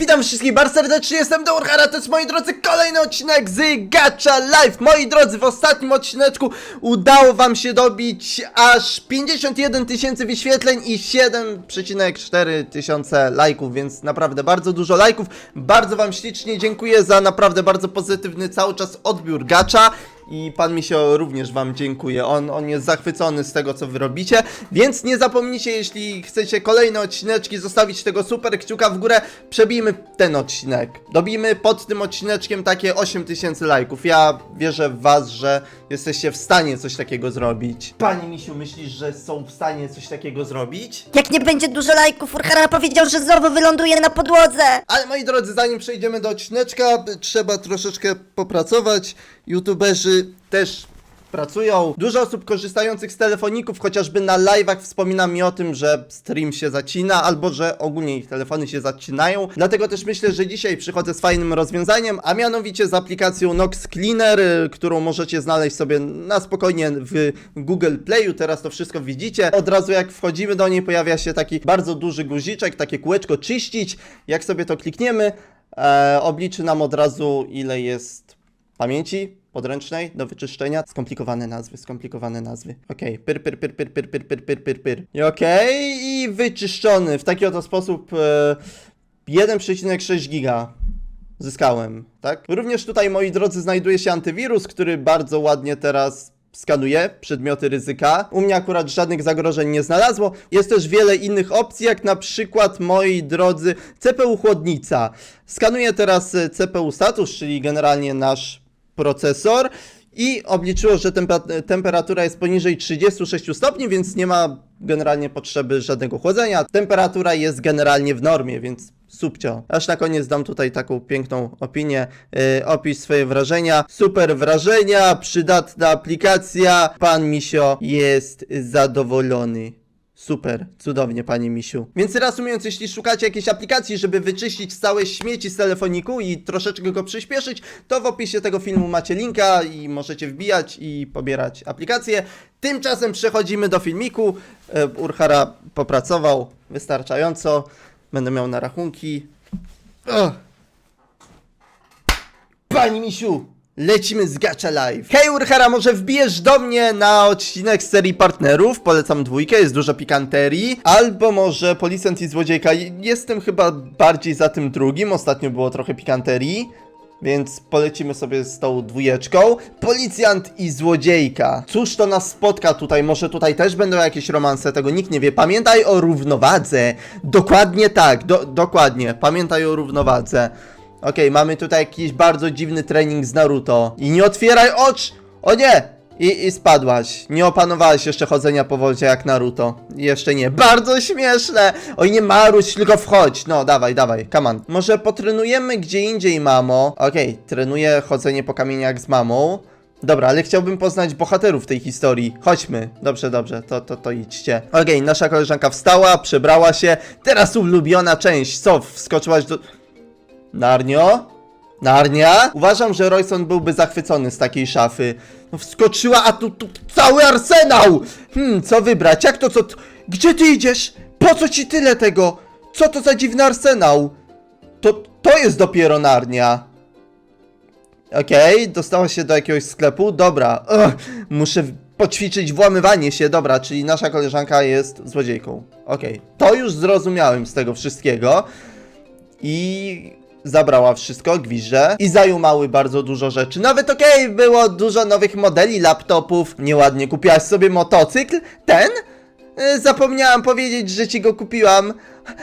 Witam wszystkich bardzo serdecznie, jestem Dourhara, to jest moi drodzy kolejny odcinek z Gacha Live. Moi drodzy, w ostatnim odcineczku udało wam się dobić aż 51 tysięcy wyświetleń i 7,4 tysiące lajków, więc naprawdę bardzo dużo lajków. Bardzo wam ślicznie dziękuję za naprawdę bardzo pozytywny cały czas odbiór Gacha. I pan Misio również wam dziękuję. On, on jest zachwycony z tego, co wy robicie. Więc nie zapomnijcie, jeśli chcecie kolejne odcineczki, zostawić tego super kciuka w górę. Przebijmy ten odcinek. Dobijmy pod tym odcineczkiem takie 8000 lajków. Ja wierzę w was, że jesteście w stanie coś takiego zrobić. Pani Misiu, myślisz, że są w stanie coś takiego zrobić? Jak nie będzie dużo lajków, Urhara powiedział, że znowu wyląduje na podłodze. Ale moi drodzy, zanim przejdziemy do odcineczka, trzeba troszeczkę popracować. YouTuberzy też pracują. Dużo osób korzystających z telefoników, chociażby na live'ach wspomina mi o tym, że stream się zacina, albo że ogólnie ich telefony się zacinają. Dlatego też myślę, że dzisiaj przychodzę z fajnym rozwiązaniem, a mianowicie z aplikacją Nox Cleaner, y, którą możecie znaleźć sobie na spokojnie w Google Playu. Teraz to wszystko widzicie. Od razu jak wchodzimy do niej pojawia się taki bardzo duży guziczek, takie kółeczko czyścić. Jak sobie to klikniemy, e, obliczy nam od razu ile jest pamięci podręcznej do wyczyszczenia. Skomplikowane nazwy, skomplikowane nazwy. Okej, pyr, pyr, pyr, pyr, pyr, pyr, pyr, pyr, pyr, pyr. I Okej, i wyczyszczony w taki oto sposób e, 1,6 giga zyskałem, tak? Również tutaj, moi drodzy, znajduje się antywirus, który bardzo ładnie teraz skanuje przedmioty ryzyka. U mnie akurat żadnych zagrożeń nie znalazło. Jest też wiele innych opcji, jak na przykład, moi drodzy, CPU chłodnica. Skanuje teraz e, CPU status, czyli generalnie nasz procesor i obliczyło, że temperatura jest poniżej 36 stopni, więc nie ma generalnie potrzeby żadnego chłodzenia. Temperatura jest generalnie w normie, więc subcio. Aż na koniec dam tutaj taką piękną opinię. Yy, opisz swoje wrażenia. Super wrażenia, przydatna aplikacja. Pan Misio jest zadowolony. Super, cudownie, panie Misiu. Więc reasumując, jeśli szukacie jakiejś aplikacji, żeby wyczyścić całe śmieci z telefoniku i troszeczkę go przyspieszyć, to w opisie tego filmu macie linka i możecie wbijać i pobierać aplikację. Tymczasem przechodzimy do filmiku. E, Urhara popracował wystarczająco. Będę miał na rachunki. Ugh. Pani Misiu, lecimy z Gacha Live. Hej Urhara, może wbijesz do mnie na odcinek serii partnerów? Polecam dwójkę, jest dużo pikanterii. Albo może Policjant i Złodziejka. Jestem chyba bardziej za tym drugim, ostatnio było trochę pikanterii. Więc polecimy sobie z tą dwójeczką. Policjant i złodziejka. Cóż to nas spotka tutaj? Może tutaj też będą jakieś romanse, tego nikt nie wie. Pamiętaj o równowadze. Dokładnie tak, do, dokładnie. Pamiętaj o równowadze. Okej, mamy tutaj jakiś bardzo dziwny trening z Naruto. I nie otwieraj ocz! O nie! I, I spadłaś. Nie opanowałaś jeszcze chodzenia po wodzie jak Naruto. Jeszcze nie. Bardzo śmieszne! Oj, nie maruć, tylko wchodź. No, dawaj, dawaj, come on. Może potrenujemy gdzie indziej, mamo. Okej, trenuję chodzenie po kamieniach z mamą. Dobra, ale chciałbym poznać bohaterów tej historii. Chodźmy. Dobrze, dobrze, to, to, to idźcie. Okej, nasza koleżanka wstała, przebrała się. Teraz ulubiona część. Co, wskoczyłaś do... Narnio? Narnia? Uważam, że Royson byłby zachwycony z takiej szafy. No wskoczyła, a tu, tu cały arsenał! Hmm, co wybrać? Jak to, co... Gdzie ty idziesz? Po co ci tyle tego? Co to za dziwny arsenał? To, to jest dopiero Narnia. Okej, dostała się do jakiegoś sklepu, dobra. Ugh, muszę poćwiczyć włamywanie się, dobra, czyli nasza koleżanka jest złodziejką. Okej, to już zrozumiałem z tego wszystkiego. I zabrała wszystko, gwizdże i zajumały bardzo dużo rzeczy. Nawet okej, było dużo nowych modeli laptopów. Nieładnie kupiłaś sobie motocykl? Ten? E, Zapomniałam powiedzieć, że ci go kupiłam.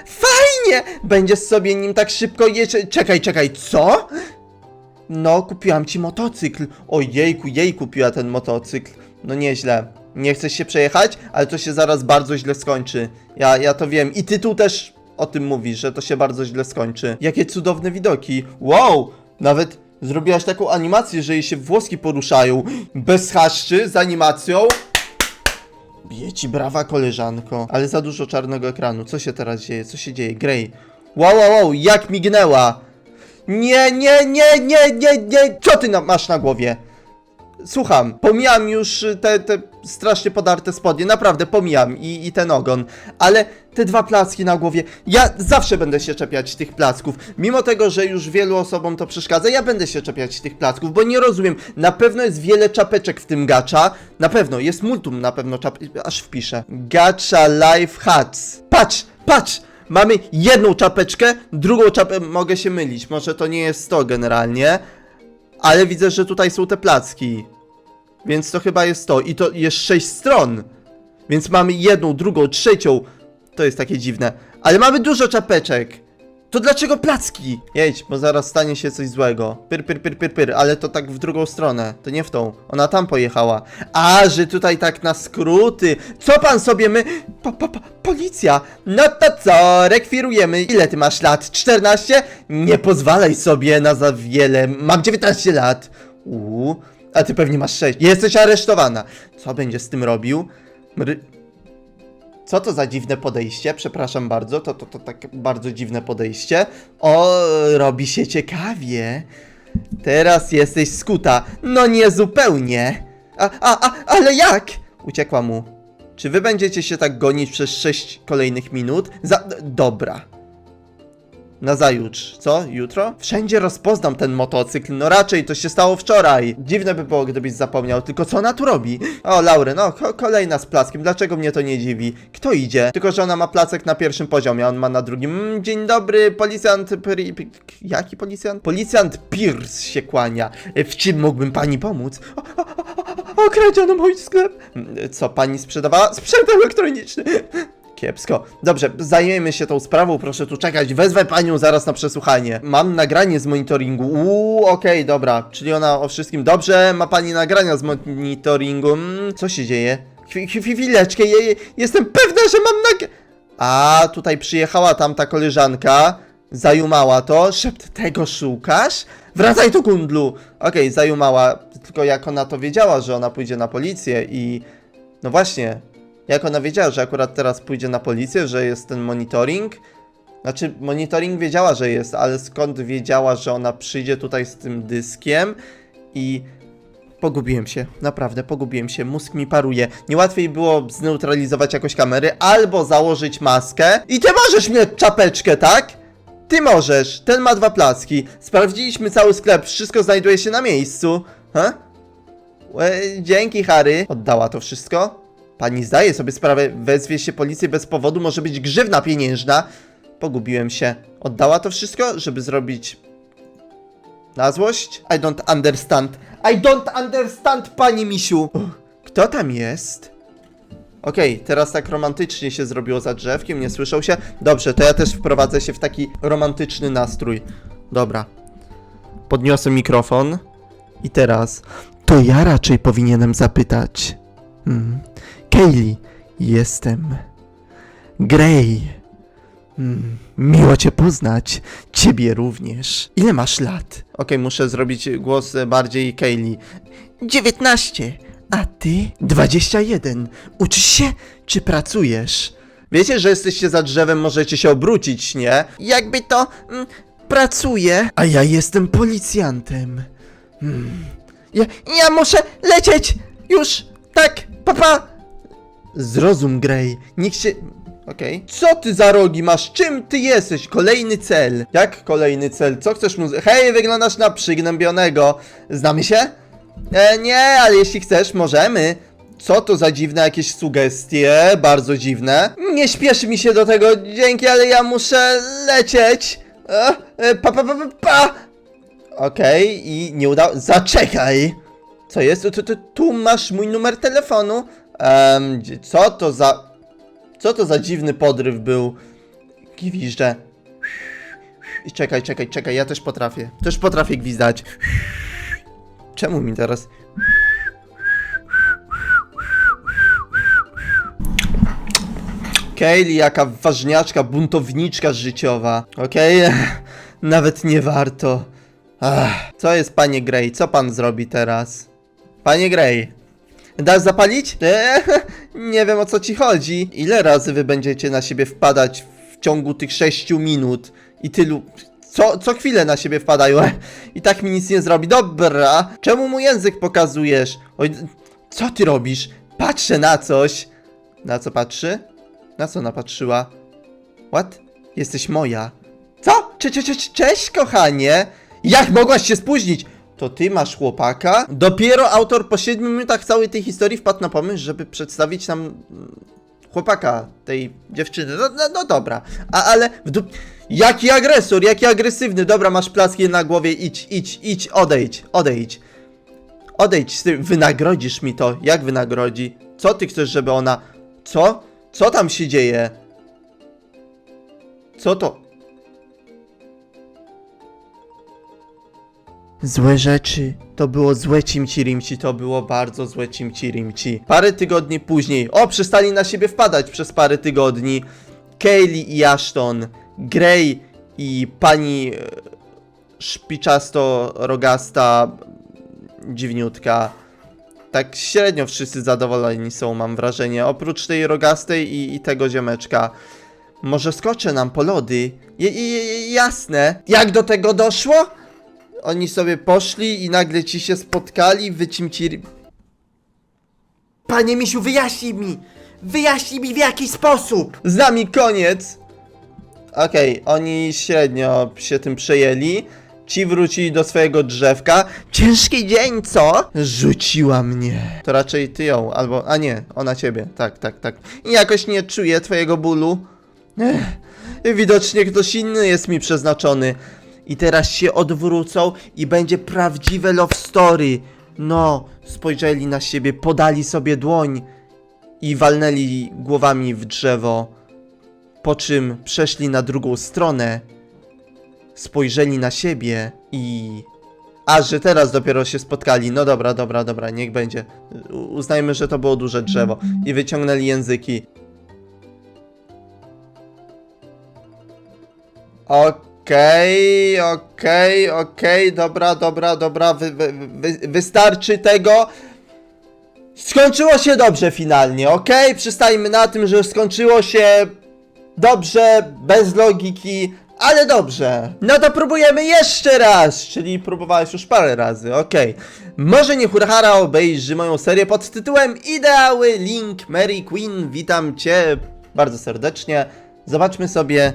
Fajnie! Będziesz sobie nim tak szybko jeździć. Czekaj, czekaj, co? No, kupiłam ci motocykl. O jejku, jej kupiła ten motocykl. No nieźle. Nie chcesz się przejechać, ale to się zaraz bardzo źle skończy. Ja, ja to wiem. I ty tu też o tym mówisz, że to się bardzo źle skończy. Jakie cudowne widoki. Wow! Nawet zrobiłaś taką animację, że jej się włoski poruszają. Bez haszczy, z animacją. Bije ci brawa, koleżanko. Ale za dużo czarnego ekranu. Co się teraz dzieje? Co się dzieje? Grey. Wow, wow, wow, jak mignęła. Nie, nie, nie, nie, nie, nie. Co ty na, masz na głowie? Słucham, pomijam już te, te strasznie podarte spodnie, naprawdę pomijam i, i ten ogon, ale te dwa placki na głowie, ja zawsze będę się czepiać tych placków, mimo tego, że już wielu osobom to przeszkadza, ja będę się czepiać tych placków, bo nie rozumiem, na pewno jest wiele czapeczek w tym gacza, na pewno, jest multum na pewno aż wpiszę, gacza life hats, patrz, patrz, mamy jedną czapeczkę, drugą czapę, mogę się mylić, może to nie jest to generalnie, ale widzę, że tutaj są te placki. Więc to chyba jest to. I to jest sześć stron. Więc mamy jedną, drugą, trzecią. To jest takie dziwne. Ale mamy dużo czapeczek. To dlaczego placki? Jedź, bo zaraz stanie się coś złego. Pyr, pyr, pyr, pyr, pyr, ale to tak w drugą stronę. To nie w tą. Ona tam pojechała. A, że tutaj tak na skróty. Co pan sobie my... Pa, pa, pa, policja. No to co, rekwirujemy. Ile ty masz lat? 14? Nie pozwalaj sobie na za wiele. Mam 19 lat. Uuu. A ty pewnie masz 6. Jesteś aresztowana. Co będzie z tym robił? Co to za dziwne podejście? Przepraszam bardzo, to, to, to tak bardzo dziwne podejście. O, robi się ciekawie. Teraz jesteś skuta. No nie zupełnie. A, a, a, ale jak? Uciekła mu. Czy wy będziecie się tak gonić przez 6 kolejnych minut? Za... Dobra. Nazajutrz, co? Jutro? Wszędzie rozpoznam ten motocykl, no raczej to się stało wczoraj. Dziwne by było, gdybyś zapomniał, tylko co ona tu robi? O, Laury, no, ko kolejna z plackiem, dlaczego mnie to nie dziwi? Kto idzie? Tylko, że ona ma placek na pierwszym poziomie, a on ma na drugim. Mm, dzień dobry, policjant... Pri... Jaki policjant? Policjant Pierce się kłania. W czym mógłbym pani pomóc? O, o, o, o, Okradziono mój sklep. Mm, Co pani sprzedawała? Sprzęt elektroniczny. Kiepsko. Dobrze, zajmiemy się tą sprawą, proszę tu czekać. Wezwę panią zaraz na przesłuchanie. Mam nagranie z monitoringu. Uuu, okej, dobra. Czyli ona o wszystkim. Dobrze, ma pani nagrania z monitoringu. Mm, co się dzieje? Chwi- chwi- Chwileczkę, je, jestem pewna, że mam nag... A, tutaj przyjechała tamta koleżanka. Zajumała to. Szept, tego szukasz? Wracaj tu, kundlu! Okej, zajumała. Tylko jak ona to wiedziała, że ona pójdzie na policję i... No właśnie, jak ona wiedziała, że akurat teraz pójdzie na policję, że jest ten monitoring? Znaczy, monitoring wiedziała, że jest, ale skąd wiedziała, że ona przyjdzie tutaj z tym dyskiem i... Pogubiłem się, naprawdę pogubiłem się, mózg mi paruje. Niełatwiej było zneutralizować jakoś kamery, albo założyć maskę. I ty możesz mieć czapeczkę, tak? Ty możesz, ten ma dwa placki. Sprawdziliśmy cały sklep, wszystko znajduje się na miejscu. Ha? E, dzięki, Harry. Oddała to wszystko? Pani zdaje sobie sprawę, wezwie się policję bez powodu, może być grzywna pieniężna. Pogubiłem się. Oddała to wszystko, żeby zrobić... Na złość? I don't understand. I don't understand, pani misiu. Uch, Kto tam jest? Okej, teraz tak romantycznie się zrobiło za drzewkiem, nie słyszał się? Dobrze, to ja też wprowadzę się w taki romantyczny nastrój. Dobra. Podniosę mikrofon. I teraz... To ja raczej powinienem zapytać. Hmm. Kaylee, jestem. Gray. Hmm. Miło cię poznać. Ciebie również. Ile masz lat? Okej, muszę zrobić głos bardziej Kaylee. 19. A ty? 21. Uczysz się, czy pracujesz? Wiecie, że jesteście za drzewem, możecie się obrócić, nie? Jakby to... Mm, pracuję. A ja jestem policjantem. Hmm. Ja, ja muszę lecieć! Już! Tak! Papa! Zrozum, Grey. Nikt się... Okej. Co ty za rogi masz? Czym ty jesteś? Kolejny cel. Jak kolejny cel? Co chcesz mu... Hej, wyglądasz na przygnębionego. Znamy się? E, nie, ale jeśli chcesz, możemy. Co to za dziwne jakieś sugestie? Bardzo dziwne. Nie śpieszy mi się do tego, dzięki, ale ja muszę lecieć. E, e, pa, pa, pa, pa, pa. Okej, i nie udało. Zaczekaj! Co jest? Tu, tu, tu masz mój numer telefonu. Gdzie- co to za. Co to za dziwny podryw był? Gwizdże. I czekaj, czekaj, czekaj, ja też potrafię. Też potrafię gwizdać. Czemu mi teraz. Kaylee, jaka ważniaczka, buntowniczka życiowa. Okej, nawet nie warto. Ach, co jest, panie Grey? Co pan zrobi teraz? Panie Grey, dasz zapalić? Eee, nie wiem o co ci chodzi. Ile razy wy będziecie na siebie wpadać w ciągu tych 6 minut i tylu. Co, co chwilę na siebie wpadają i tak mi nic nie zrobi. Dobra, czemu mu język pokazujesz? Oj, co ty robisz? Patrzę na coś. Na co patrzy? Na co napatrzyła? What? Jesteś moja. Co? Cze, cze, cze, cześć, kochanie. Jak mogłaś się spóźnić? To ty masz chłopaka? Dopiero autor po 7 minutach całej tej historii wpadł na pomysł, żeby przedstawić nam mm, chłopaka tej dziewczyny. No, no, no dobra. A ale w. Jaki agresor, jaki agresywny. Dobra, masz placki na głowie, idź, idź, idź, odejdź, odejdź. Odejdź z tym, wynagrodzisz mi to. Jak wynagrodzi? Co ty chcesz, żeby ona... Co? Co tam się dzieje? Co to? Złe rzeczy. To było złe cimci rimci, to było bardzo złe cimci rimci. Parę tygodni później, o, przestali na siebie wpadać przez parę tygodni. Kaylee i Ashton, Grey i pani e, szpiczasto-rogasta dziwniutka. Tak średnio wszyscy zadowoleni są, mam wrażenie. Oprócz tej rogastej i, i tego ziomeczka. Może skoczę nam po lody? Je, jasne. Jak do tego doszło? Oni sobie poszli i nagle ci się spotkali, wycimci... Panie misiu, wyjaśnij mi! Wyjaśnij mi w jaki sposób! Z nami koniec! Okej, oni średnio się tym przejęli. Ci wrócili do swojego drzewka. Ciężki dzień, co? Rzuciła mnie. To raczej ty ją, albo. A nie, ona ciebie. Tak, tak, tak. I jakoś nie czuję twojego bólu. Ech, widocznie ktoś inny jest mi przeznaczony. I teraz się odwrócą i będzie prawdziwe love story. No, spojrzeli na siebie, podali sobie dłoń i walnęli głowami w drzewo. Po czym przeszli na drugą stronę, spojrzeli na siebie i. A, że teraz dopiero się spotkali. No dobra, dobra, dobra, niech będzie. Uznajmy, że to było duże drzewo. I wyciągnęli języki. Okej, okej, okej, dobra, dobra, dobra, wy, wy, wy, wystarczy tego. Skończyło się dobrze finalnie, okej? Przystajmy na tym, że skończyło się dobrze, bez logiki, ale dobrze. No to próbujemy jeszcze raz, czyli próbowałeś już parę razy, okej. Może niech Urahara obejrzy moją serię pod tytułem Ideały Link Mary Queen. Witam cię bardzo serdecznie. Zobaczmy sobie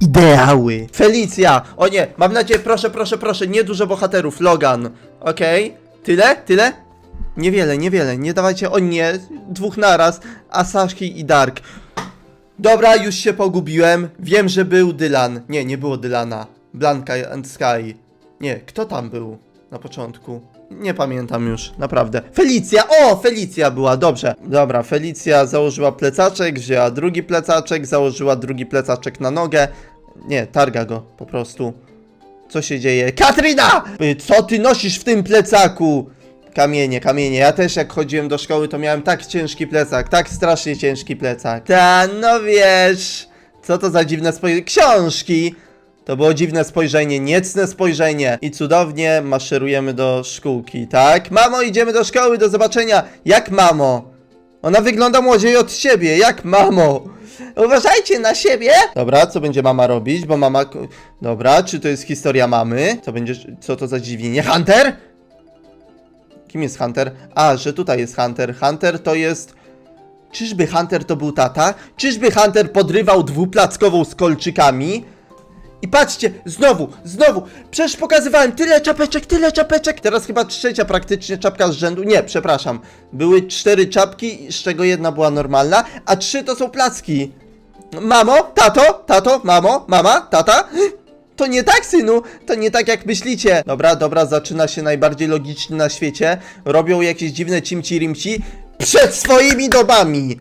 ideały. Felicja! O nie, mam nadzieję, proszę, proszę, proszę, nie dużo bohaterów. Logan. Okej. Tyle? Tyle? Niewiele, niewiele. Nie dawajcie, o nie, dwóch naraz. Asahi i Dark. Dobra, już się pogubiłem. Wiem, że był Dylan. Nie, nie było Dylana. Blanka and Sky. Nie, kto tam był na początku? Nie pamiętam już, naprawdę. Felicja! O, Felicja była, dobrze. Dobra, Felicja założyła plecaczek, wzięła drugi plecaczek, założyła drugi plecaczek na nogę. Nie, targa go po prostu. Co się dzieje? Katrina! Y, Co ty nosisz w tym plecaku? Kamienie, kamienie. Ja też jak chodziłem do szkoły, to miałem tak ciężki plecak, tak strasznie ciężki plecak. Ta, no wiesz. Co to za dziwne spojrzenie? Książki! To było dziwne spojrzenie, niecne spojrzenie. I cudownie maszerujemy do szkółki, tak? Mamo, idziemy do szkoły, do zobaczenia. Jak mamo? Ona wygląda młodziej od siebie, jak mamo? Uważajcie na siebie! Dobra, co będzie mama robić? Bo mama. Dobra, czy to jest historia mamy? Co będzie. Co to za dziwnienie? Hunter? Kim jest Hunter? A, że tutaj jest Hunter. Hunter to jest. Czyżby Hunter to był tata? Czyżby Hunter podrywał dwuplackową z kolczykami? I patrzcie, znowu, znowu, przecież pokazywałem tyle czapeczek, tyle czapeczek. Teraz chyba trzecia praktycznie czapka z rzędu. Nie, przepraszam. Były cztery czapki, z czego jedna była normalna, a trzy to są placki. Mamo, tato, tato, mamo, mama, tata. To nie tak, synu, to nie tak jak myślicie. Dobra, dobra, zaczyna się najbardziej logicznie na świecie. Robią jakieś dziwne cimci rimci przed swoimi domami.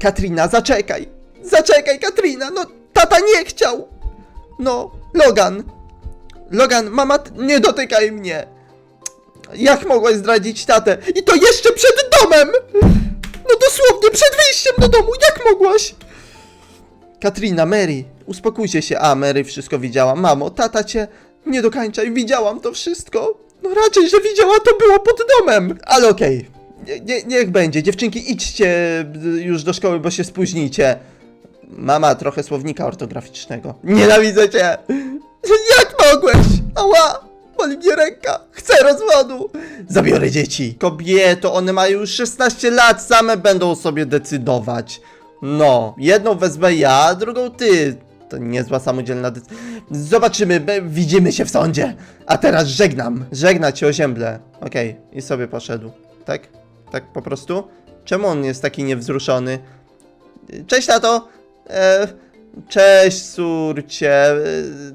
Katrina, zaczekaj. Zaczekaj, Katrina, no tata nie chciał. No, Logan. Logan, mama, nie dotykaj mnie. Jak mogłaś zdradzić tatę? I to jeszcze przed domem! No dosłownie przed wyjściem do domu, jak mogłaś? Katrina, Mary, uspokójcie się. A, Mary wszystko widziała. Mamo, tata cię, nie dokańczaj, widziałam to wszystko. No raczej, że widziała, to było pod domem. Ale okej, nie, nie, niech będzie. Dziewczynki, idźcie już do szkoły, bo się spóźnicie. Mama, trochę słownika ortograficznego. Nienawidzę cię! Jak mogłeś? Ała! boli mnie ręka, chcę rozwodu, zabiorę dzieci. Kobieto, one mają już 16 lat, same będą sobie decydować. No, jedną wezmę ja, drugą ty. To niezła samodzielna decyzja. Zobaczymy, widzimy się w sądzie. A teraz żegnam. Żegna cię ozięble. Okej, i sobie poszedł. Tak? Tak po prostu? Czemu on jest taki niewzruszony? Cześć, tato! E, cześć, córcie. E,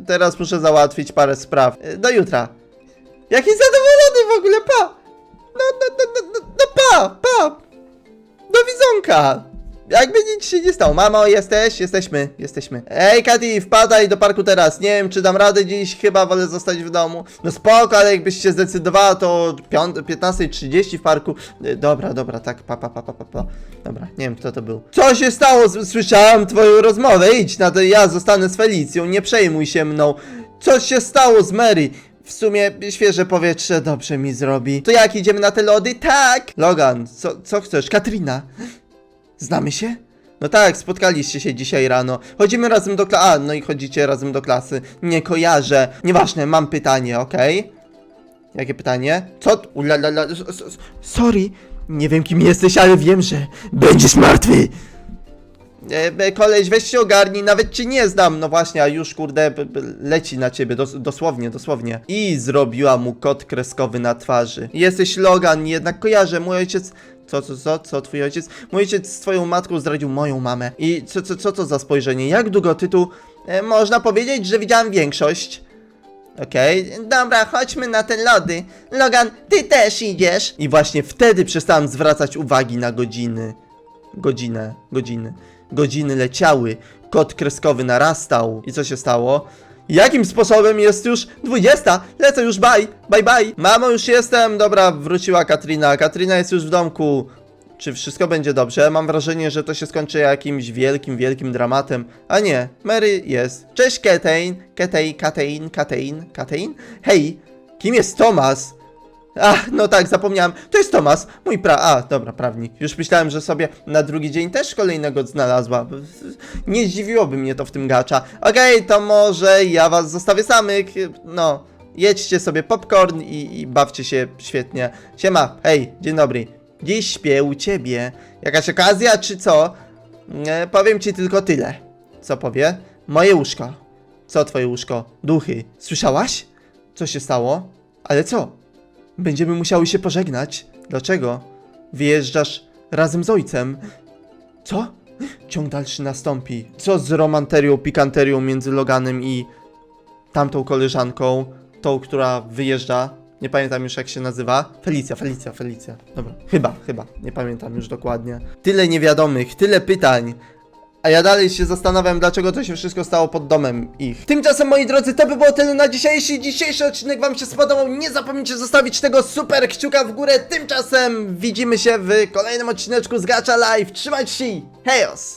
teraz muszę załatwić parę spraw. E, do jutra. Jaki zadowolony w ogóle, pa! No, no, no, no, no, no pa, pa! Do widzonka! Jakby nic się nie stało. Mamo, jesteś? Jesteśmy, jesteśmy. Ej, Kati, wpadaj do parku teraz. Nie wiem, czy dam radę dziś, chyba wolę zostać w domu. No spoko, ale jakbyś się zdecydowała, to piąt- 15.30 w parku. Y, Dobra, dobra, tak, pa, pa, pa, pa, pa. Dobra, nie wiem, kto to był. Co się stało? Słyszałam twoją rozmowę. Idź na to, ja zostanę z Felicją, nie przejmuj się mną. Co się stało z Mary? W sumie świeże powietrze dobrze mi zrobi. To jak idziemy na te lody? Tak! Logan, co, co chcesz? Katrina? Znamy się? No tak, spotkaliście się dzisiaj rano. Chodzimy razem do klasy. A, no i chodzicie razem do klasy. Nie kojarzę. Nieważne, mam pytanie, okej? Jakie pytanie? Co? Ulalala. s- s- Sorry. Nie wiem kim jesteś, ale wiem, że będziesz martwy. E, koleś, weź się ogarnij, nawet cię nie znam. No właśnie, a już kurde leci na ciebie, dos, dosłownie, dosłownie. I zrobiła mu kot kreskowy na twarzy. Jesteś Logan, jednak kojarzę, mój ojciec... Co, co, co, co, twój ojciec? Mój ojciec z twoją matką zdradził moją mamę. I co, co, co to za spojrzenie? Jak długo tytuł? E, można powiedzieć, że widziałem większość. Okej, dobra, chodźmy na te lody. Logan, ty też idziesz. I właśnie wtedy przestałem zwracać uwagi na godziny. Godzinę, godziny. Godziny leciały, kod kreskowy narastał. I co się stało? Jakim sposobem jest już 20? Lecę już, bye, bye bye. Mamo, już jestem. Dobra, wróciła Katrina. Katrina jest już w domku. Czy wszystko będzie dobrze? Mam wrażenie, że to się skończy jakimś wielkim, wielkim dramatem. A nie, Mary jest. Cześć, Katein. Katej, Katein, Katein, Katein. Hej, kim jest Thomas? Ach, no tak, zapomniałem. To jest Tomas, mój pra... A, dobra, prawnik. Już myślałem, że sobie na drugi dzień też kolejnego znalazła. Nie zdziwiłoby mnie to w tym gacza. Okej, to może ja was zostawię samych. No, jedźcie sobie popcorn i, i bawcie się świetnie. Siema, hej, dzień dobry. Dziś śpię u ciebie. Jakaś okazja, czy co? E, powiem ci tylko tyle. Co powie? Moje łóżko. Co twoje łóżko? Duchy. Słyszałaś? Co się stało? Ale co? Będziemy musiały się pożegnać. Dlaczego? Wyjeżdżasz razem z ojcem. Co? Ciąg dalszy nastąpi. Co z romanterią, pikanterią między Loganem i tamtą koleżanką, tą, która wyjeżdża? Nie pamiętam już jak się nazywa. Felicja, Felicja, Felicja. Dobra, chyba, chyba. Nie pamiętam już dokładnie. Tyle niewiadomych, tyle pytań. A ja dalej się zastanawiam, dlaczego to się wszystko stało pod domem ich. Tymczasem, moi drodzy, to by było tyle na dzisiaj. Jeśli dzisiejszy odcinek wam się spodobał, nie zapomnijcie zostawić tego super kciuka w górę. Tymczasem widzimy się w kolejnym odcineczku z Gacha Live. Trzymajcie się! Hejos!